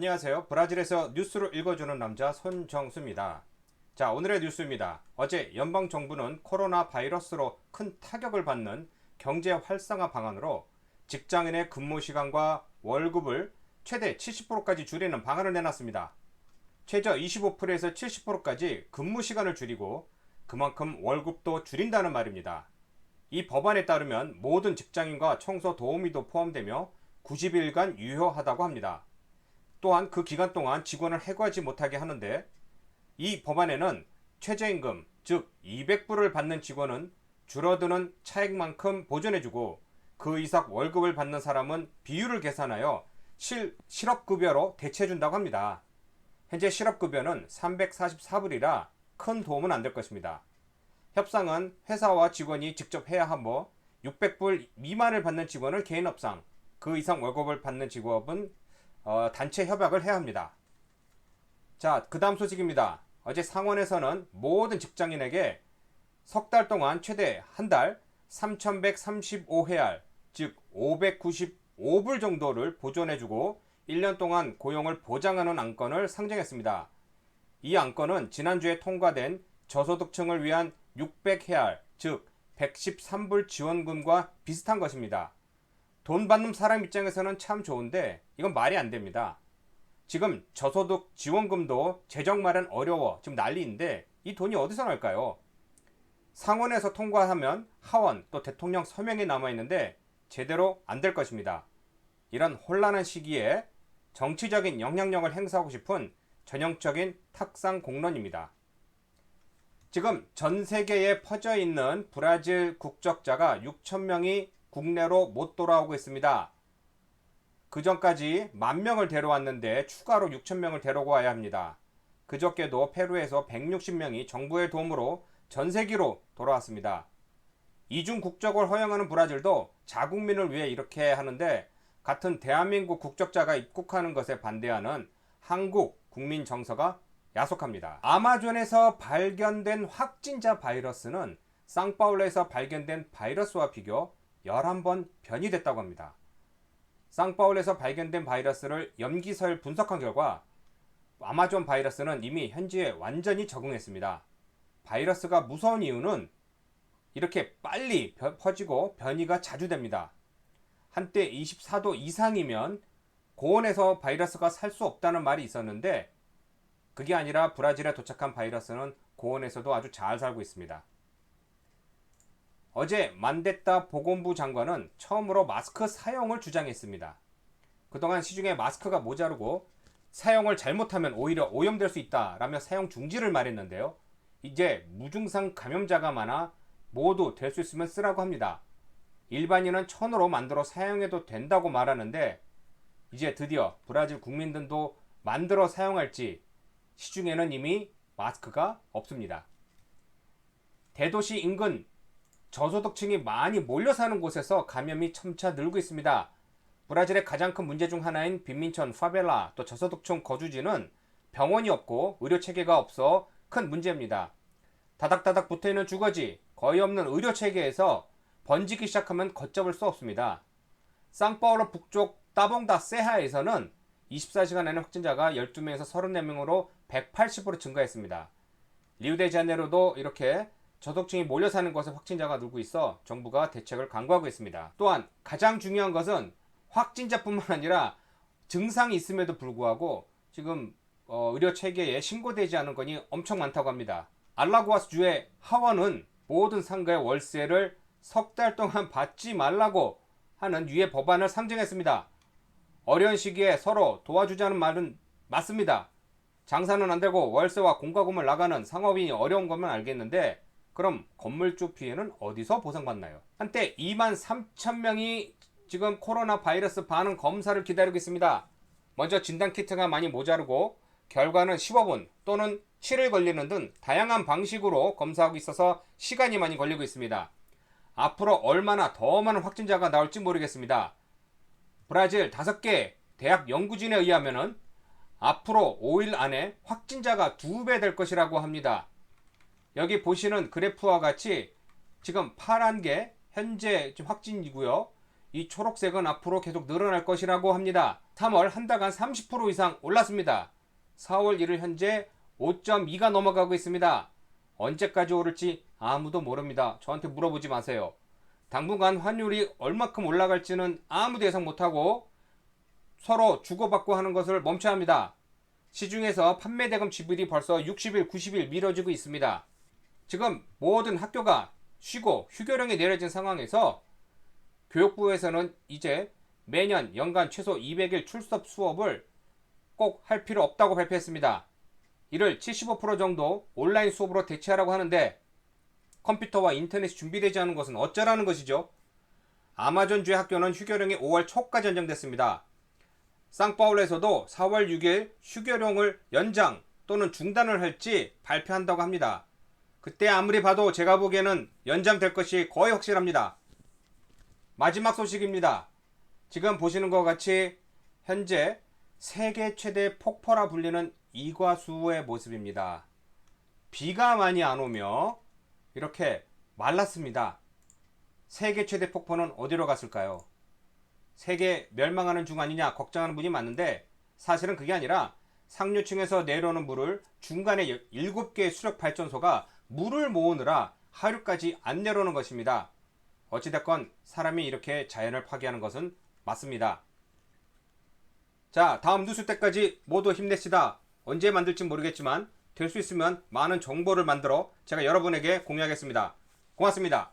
안녕하세요. 브라질에서 뉴스를 읽어주는 남자 손정수입니다. 자, 오늘의 뉴스입니다. 어제 연방 정부는 코로나 바이러스로 큰 타격을 받는 경제 활성화 방안으로 직장인의 근무 시간과 월급을 최대 70%까지 줄이는 방안을 내놨습니다. 최저 25%에서 70%까지 근무 시간을 줄이고 그만큼 월급도 줄인다는 말입니다. 이 법안에 따르면 모든 직장인과 청소 도우미도 포함되며 90일간 유효하다고 합니다. 또한 그 기간 동안 직원을 해고하지 못하게 하는데 이 법안에는 최저임금, 즉 200불을 받는 직원은 줄어드는 차액만큼 보존해주고 그 이상 월급을 받는 사람은 비율을 계산하여 실, 실업급여로 대체해준다고 합니다. 현재 실업급여는 344불이라 큰 도움은 안 될 것입니다. 협상은 회사와 직원이 직접 해야 하고 600불 미만을 받는 직원을 개인업상, 그 이상 월급을 받는 직업은 어, 단체 협약을 해야 합니다. 자, 그 다음 소식입니다. 어제 상원에서는 모든 직장인에게 석 달 동안 최대 한 달 3,135회알, 즉 595불 정도를 보존해주고 1년 동안 고용을 보장하는 안건을 상정했습니다. 이 안건은 지난주에 통과된 저소득층을 위한 600회알, 즉 113불 지원금과 비슷한 것입니다. 돈 받는 사람 입장에서는 참 좋은데 이건 말이 안 됩니다. 지금 저소득 지원금도 재정 마련 어려워 지금 난리인데 이 돈이 어디서 날까요? 상원에서 통과하면 하원 또 대통령 서명이 남아 있는데 제대로 안 될 것입니다. 이런 혼란한 시기에 정치적인 영향력을 행사하고 싶은 전형적인 탁상 공론입니다. 지금 전 세계에 퍼져 있는 브라질 국적자가 6천 명이 국내로 못 돌아오고 있습니다. 그 전까지 만 명을 데려왔는데 추가로 6천 명을 데려와야 합니다. 그저께도 페루에서 160명이 정부의 도움으로 전 세기로 돌아왔습니다. 이중 국적을 허용하는 브라질도 자국민을 위해 이렇게 하는데 같은 대한민국 국적자가 입국하는 것에 반대하는 한국 국민 정서가 야속합니다. 아마존에서 발견된 확진자 바이러스는 쌍파울레에서 발견된 바이러스와 비교 11번 변이됐다고 합니다. 쌍파울에서 발견된 바이러스를 염기설 분석한 결과 아마존 바이러스는 이미 현지에 완전히 적응했습니다. 바이러스가 무서운 이유는 이렇게 빨리 퍼지고 변이가 자주 됩니다. 한때 24도 이상이면 고온에서 바이러스가 살 수 없다는 말이 있었는데 그게 아니라 브라질에 도착한 바이러스는 고온에서도 아주 잘 살고 있습니다. 어제 만데타 보건부 장관은 처음으로 마스크 사용을 주장했습니다. 그동안 시중에 마스크가 모자르고 사용을 잘못하면 오히려 오염될 수 있다라며 사용 중지를 말했는데요. 이제 무증상 감염자가 많아 모두 될 수 있으면 쓰라고 합니다. 일반인은 천으로 만들어 사용해도 된다고 말하는데 이제 드디어 브라질 국민들도 만들어 사용할지 시중에는 이미 마스크가 없습니다. 대도시 인근 저소득층이 많이 몰려 사는 곳에서 감염이 점차 늘고 있습니다. 브라질의 가장 큰 문제 중 하나인 빈민촌, 파벨라, 또 저소득층 거주지는 병원이 없고 의료 체계가 없어 큰 문제입니다. 다닥다닥 붙어 있는 주거지, 거의 없는 의료 체계에서 번지기 시작하면 걷잡을 수 없습니다. 쌍파울로 북쪽 따봉다 세하에서는 24시간 안에 확진자가 12명에서 34명으로 180으로 증가했습니다. 리우데자네로도 이렇게 저속층이 몰려 사는 곳에 확진자가 늘고 있어 정부가 대책을 강구하고 있습니다. 또한 가장 중요한 것은 확진자뿐만 아니라 증상이 있음에도 불구하고 지금 어, 의료 체계에 신고되지 않은 건이 엄청 많다고 합니다. 알라고아스 주의 하원은 모든 상가의 월세를 석 달 동안 받지 말라고 하는 유예 법안을 상정했습니다. 어려운 시기에 서로 도와주자는 말은 맞습니다. 장사는 안 되고 월세와 공과금을 나가는 상업인이 어려운 것만 알겠는데 그럼 건물주 피해는 어디서 보상받나요? 한때 2만 3천 명이 지금 코로나 바이러스 반응 검사를 기다리고 있습니다. 먼저 진단 키트가 많이 모자르고 결과는 15분 또는 7일 걸리는 등 다양한 방식으로 검사하고 있어서 시간이 많이 걸리고 있습니다. 앞으로 얼마나 더 많은 확진자가 나올지 모르겠습니다. 브라질 5개 대학 연구진에 의하면 앞으로 5일 안에 확진자가 2배 될 것이라고 합니다. 여기 보시는 그래프와 같이 지금 파란 게 현재 확진이고요. 이 초록색은 앞으로 계속 늘어날 것이라고 합니다. 3월 한 달간 30% 이상 올랐습니다. 4월 1일 현재 5.2가 넘어가고 있습니다. 언제까지 오를지 아무도 모릅니다. 저한테 물어보지 마세요. 당분간 환율이 얼마큼 올라갈지는 아무도 예상 못하고 서로 주고받고 하는 것을 멈춰야 합니다. 시중에서 판매 대금 지불이 벌써 60일, 90일 미뤄지고 있습니다. 지금 모든 학교가 쉬고 휴교령이 내려진 상황에서 교육부에서는 이제 매년 연간 최소 200일 출석 수업을 꼭 할 필요 없다고 발표했습니다. 이를 75% 정도 온라인 수업으로 대체하라고 하는데 컴퓨터와 인터넷이 준비되지 않은 것은 어쩌라는 것이죠? 아마존주의 학교는 휴교령이 5월 초까지 연장됐습니다. 쌍파울에서도 4월 6일 휴교령을 연장 또는 중단을 할지 발표한다고 합니다. 그때 아무리 봐도 제가 보기에는 연장될 것이 거의 확실합니다. 마지막 소식입니다. 지금 보시는 것 같이 현재 세계 최대 폭포라 불리는 이과수의 모습입니다. 비가 많이 안 오며 이렇게 말랐습니다. 세계 최대 폭포는 어디로 갔을까요? 세계 멸망하는 중 아니냐 걱정하는 분이 많은데 사실은 그게 아니라 상류층에서 내려오는 물을 중간에 7개의 수력 발전소가 물을 모으느라 하류까지 안 내려오는 것입니다. 어찌됐건 사람이 이렇게 자연을 파괴하는 것은 맞습니다. 자, 다음 뉴스 때까지 모두 힘내시다. 언제 만들지 모르겠지만 될 수 있으면 많은 정보를 만들어 제가 여러분에게 공유하겠습니다. 고맙습니다.